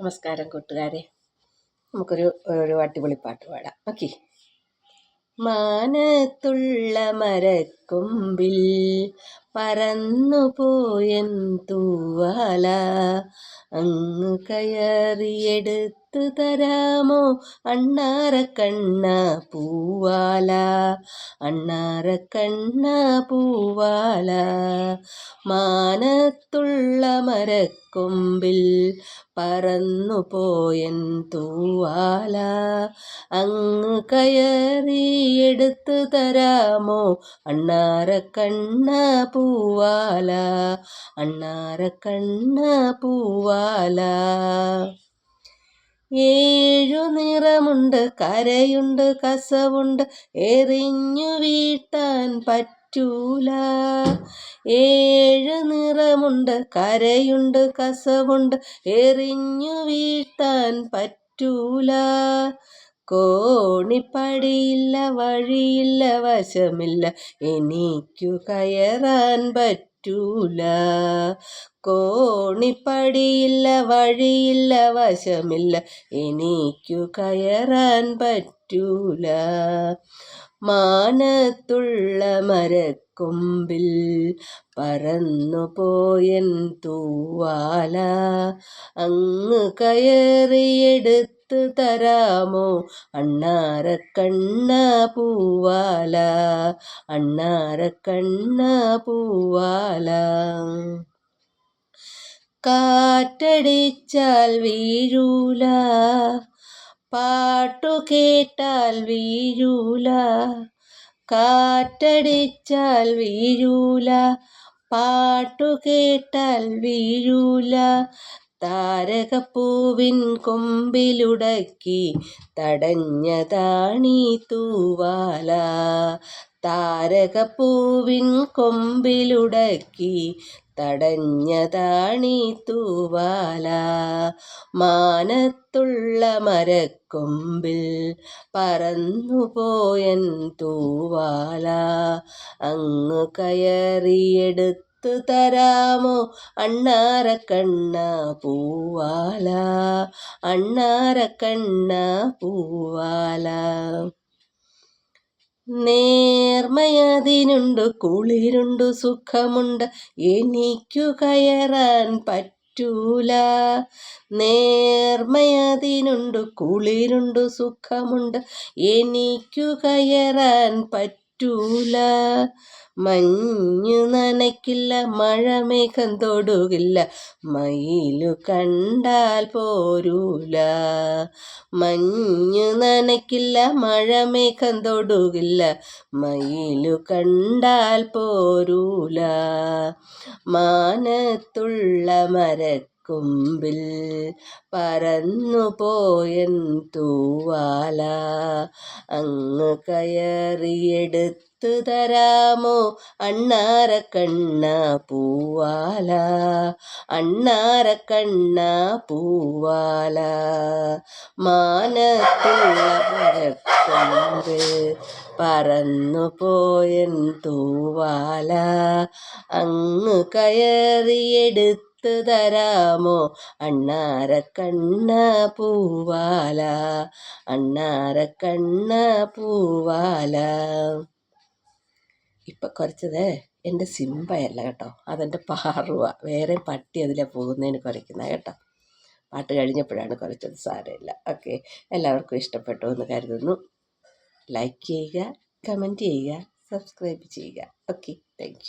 നമസ്കാരം കൂട്ടുകാരെ. നമുക്കൊരു ഒരു അടിപൊളി പാട്ട് പാടാം. ഓക്കെ. മാനത്തുള്ള മരക്കൊമ്പിൽ പറന്നു പോയൻ തൂവാല. അങ്ങ് കയറിയെടുത്തു തരാമോ അണ്ണാര കണ്ണ പൂവാല? അണ്ണാര കണ്ണ പൂവാല. മാനത്തുള്ള മരക്കൊമ്പിൽ പറന്നു പോയൻ തൂവാല. അങ്ങ് കയറിയെടുത്തു തരാമോ അണ്ണാര കണ്ണ പൂവാല അണ്ണാര കണ്ണ പൂവാല. ഏഴു നിറമുണ്ട് കരയുണ്ട് കസവുണ്ട് എറിഞ്ഞു വീട്ടാൻ പറ്റൂല. ഏഴ് നിറമുണ്ട് കരയുണ്ട് കസവുണ്ട് എറിഞ്ഞു വീട്ടാൻ പറ്റൂല. കോണിപ്പടിയില്ല വഴിയില്ല വശമില്ല എനിക്കു കയറാൻ പറ്റൂല. കോണിപ്പടിയില്ല വഴിയില്ല വശമില്ല എനിക്കു കയറാൻ പറ്റൂല. മാനത്തുള്ള മരക്കൊമ്പിൽ പറന്നു പോയൻ തൂവാല. അങ്ങ് കയറിയെടുത്തു തരാമോ? അണ്ണാര കണ്ണ പൂവാല അണ്ണാര കണ്ണ പൂവാല. കാറ്റടിച്ചാൽ വീഴൂല പാട്ടു കേട്ടാൽ വീഴൂല. കാറ്റടിച്ചാൽ വീഴൂല പാട്ടു കേട്ടാൽ വീഴൂല. താരകപ്പൂവിൻ കൊമ്പിലുടക്കി തടഞ്ഞതാണീ തൂവാല. താരകപ്പൂവിൻ കൊമ്പിലുടക്കി തടഞ്ഞതാണീ തൂവാല. മാനത്തുള്ള മരക്കൊമ്പിൽ പറന്നുപോയൻ തൂവാല. അങ്ങ് കയറിയെടുത്തു തരാമോ? അണ്ണാര കണ്ണ പൂവാല. അണ്ണാര കണ്ണ പൂവാല. നേർമയതിനുണ്ട് കുളിരുണ്ട് സുഖമുണ്ട്. എനിക്കു കയറാൻ പറ്റൂല. നേർമയതിനുണ്ട് കുളിരുണ്ട് സുഖമുണ്ട്. എനിക്കു കയറാൻ പറ്റൂല. മഞ്ഞു നനയ്ക്കില്ല മഴമേഘം തൊടുകില്ല മയിലു കണ്ടാൽ പോരൂല. മഞ്ഞു നനയ്ക്കില്ല മഴമേഘം തൊടുകില്ല മയിലു കണ്ടാൽ പോരൂല. മാനത്തുള്ള മരക്കൊമ്പിൽ പറന്നു പോയൻ തൂവാല അങ്ങ് കയറിയെടുത്തു തരാമോ? അണ്ണാര കണ്ണ പൂവാല. അണ്ണാര കണ്ണ പൂവാല. മാനത്തുള്ള പറന്നു പോയൻ തൂവാല. അങ്ങ് കയറിയെടുത്തു തരാമോ? അണ്ണാര കണ്ണ പൂവാല. അണ്ണാര കണ്ണ പൂവാല. ഇപ്പം കുറച്ചത് എന്റെ സിംബയല്ല കേട്ടോ. അതെന്റെ പാറുവ. വേറെ പട്ടി അതിലെ പോകുന്നതിന് കുറയ്ക്കുന്ന കേട്ടോ. പാട്ട് കഴിഞ്ഞപ്പോഴാണ് കുറച്ചത് സാരമില്ല. ഓക്കെ. എല്ലാവർക്കും ഇഷ്ടപ്പെട്ടു എന്ന് കരുതുന്നു. ലൈക്ക് ചെയ്യുക കമന്റ് ചെയ്യുക സബ്സ്ക്രൈബ് ചെയ്യുക. ഓക്കെ. താങ്ക്